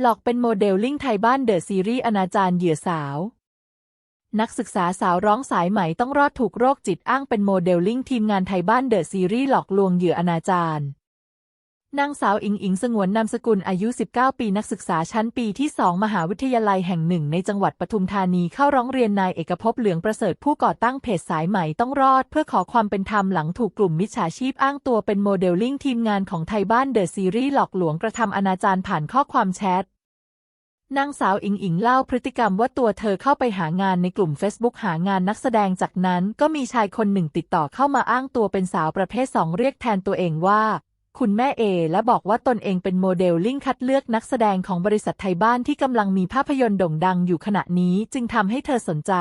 หลอกเป็นโมเดลลิ่งไทยบ้านเดอะซีรีส์อนาจารเหยื่อสาว นักศึกษาสาวร้องสายไหมต้องรอดถูกโรคจิตอ้างเป็นโมเดลลิ่งทีมงานไทยบ้านเดอะซีรีส์หลอกลวงเหยื่ออนาจาร นางสาวอิงอิงสงวนนามสกุลอายุ 19 ปีนักศึกษาชั้นปีที่ 2 มหาวิทยาลัยแห่งหนึ่งในจังหวัดปทุมธานีเข้าร้องเรียนนายเอกภพเหลืองประเสริฐผู้ก่อตั้งเพจสายไหม่ต้องรอด เพื่อขอความเป็นธรรมหลังถูกกลุ่มมิจฉาชีพอ้างตัวเป็นโมเดลลิ่งทีมงานของไทยบ้านเดอะซีรีส์หลอกหลวงกระทำอนาจารผ่านข้อความแชทนางสาวอิงอิงเล่าพฤติกรรมว่าตัวเธอเข้าไปหางานในกลุ่ม Facebook หางานนักแสดงจากนั้นก็มีชายคนหนึ่งติดต่อเข้ามาอ้างตัวเป็นสาวประเภทสองเรียกแทนตัวเองว่า คุณแม่เอ และบอกว่าตนเองเป็นโมเดลลิ่งคัดเลือกนักแสดงของบริษัทไทยบ้านที่กำลังมีภาพยนตร์โด่งดังอยู่ขณะนี้จึงทำให้เธอสนใจ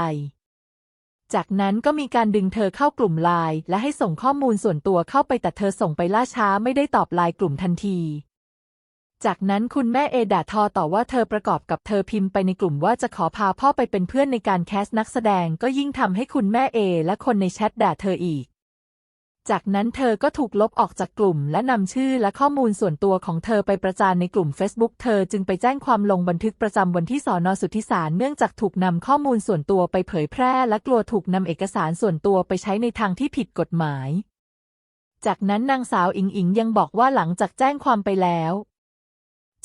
จากนั้นก็มีการดึงเธอเข้ากลุ่มไลน์และให้ส่งข้อมูลส่วนตัวเข้าไปแต่เธอส่งไปล่าช้าไม่ได้ตอบไลน์กลุ่มทันที จากนั้นคุณแม่เอด่าทอต่อว่าเธอประกอบกับเธอพิมพ์ไปในกลุ่มว่าจะขอพาพ่อไปเป็นเพื่อนในการแคสต์นักแสดงก็ยิ่งทำให้คุณแม่เอและคนในแชทด่าเธออีก จากนั้นเธอก็ถูกลบออกจากกลุ่ม และนำชื่อและข้อมูลส่วนตัวของเธอไปประจานในกลุ่ม Facebook เธอจึงไปแจ้งความลงบันทึกประจำวันที่สอนอสุทธิสารเนื่องจากถูกนำข้อมูลส่วนตัวไปเผยแพร่ และกลัวถูกนำเอกสารส่วนตัวไปใช้ในทางที่ผิดกฎหมาย จากนั้นนางสาวอิงอิงยังบอกว่าหลังจากแจ้งความไปแล้ว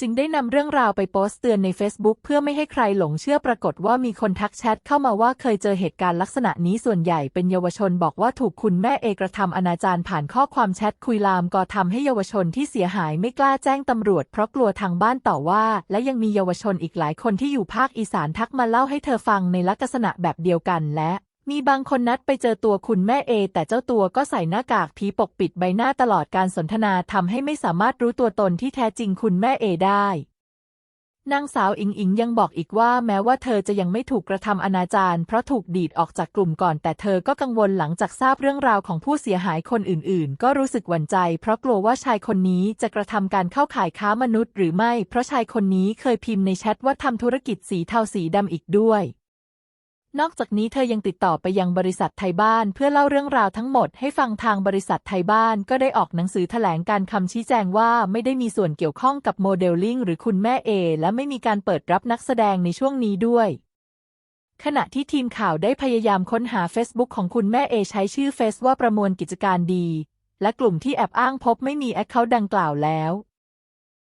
จึงได้นำเรื่องราวไปโพสต์เตือนใน Facebook เพื่อไม่ให้ใครหลงเชื่อปรากฏว่ามีคนทักแชทเข้ามาว่าเคยเจอเหตุการณ์ลักษณะนี้ส่วนใหญ่เป็นเยาวชนบอกว่าถูกคุณแม่เอกระทำอนาจารผ่านข้อความแชทคุยลามก็ทำให้เยาวชนที่เสียหายไม่กล้าแจ้งตำรวจเพราะกลัวทางบ้านต่อว่า และยังมีเยาวชนอีกหลายคนที่อยู่ภาคอีสานทักมาเล่าให้เธอฟังในลักษณะแบบเดียวกันและ มีบางคนนัดไปเจอตัวคุณแม่เอ แต่เจ้าตัวก็ใส่หน้ากากผีปกปิดใบหน้าตลอดการสนทนาทำให้ไม่สามารถรู้ตัวตนที่แท้จริงคุณแม่เอได้นางสาวอิงอิงยังบอกอีกว่าแม้ว่าเธอจะยังไม่ถูกกระทำอนาจารเพราะถูกดีดออกจากกลุ่มก่อน แต่เธอก็กังวลหลังจากทราบเรื่องราวของผู้เสียหายคนอื่น ๆ ก็รู้สึกหวั่นใจ เพราะกลัวว่าชายคนนี้จะกระทำการเข้าข่ายค้ามนุษย์หรือไม่ เพราะชายคนนี้เคยพิมพ์ในแชทว่าทำธุรกิจสีเทาสีดำอีกด้วย นอกจากนี้เธอยังติดต่อไปยังบริษัทไทยบ้านเพื่อเล่าเรื่องราวทั้งหมดให้ฟังทางบริษัทไทยบ้านก็ได้ออกหนังสือแถลงการคำชี้แจงว่าไม่ได้มีส่วนเกี่ยวข้องกับโมเดลลิ่งหรือคุณแม่เอและไม่มีการเปิดรับนักแสดงในช่วงนี้ด้วย ขณะที่ทีมข่าวได้พยายามค้นหา Facebook ของคุณแม่เอใช้ชื่อเฟซว่าประมวลกิจการดี และกลุ่มที่แอบอ้างพบไม่มีแอคเคาท์ดังกล่าวแล้ว